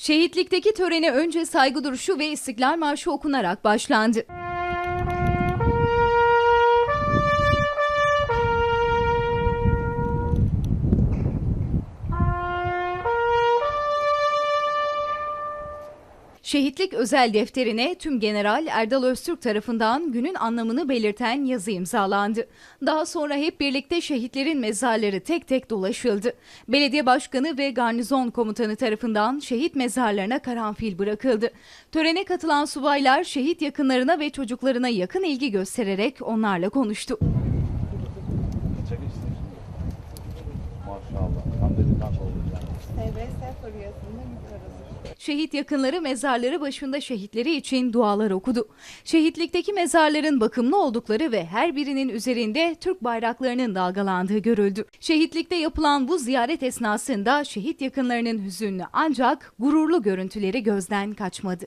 Şehitlikteki törene önce saygı duruşu ve İstiklal Marşı okunarak başlandı. Şehitlik özel defterine tüm General Erdal Öztürk tarafından günün anlamını belirten yazı imzalandı. Daha sonra hep birlikte şehitlerin mezarları tek tek dolaşıldı. Belediye başkanı ve garnizon komutanı tarafından şehit mezarlarına karanfil bırakıldı. Törene katılan subaylar şehit yakınlarına ve çocuklarına yakın ilgi göstererek onlarla konuştu. Şehit yakınları mezarları başında şehitleri için dualar okudu. Şehitlikteki mezarların bakımlı oldukları ve her birinin üzerinde Türk bayraklarının dalgalandığı görüldü. Şehitlikte yapılan bu ziyaret esnasında şehit yakınlarının hüzünlü ancak gururlu görüntüleri gözden kaçmadı.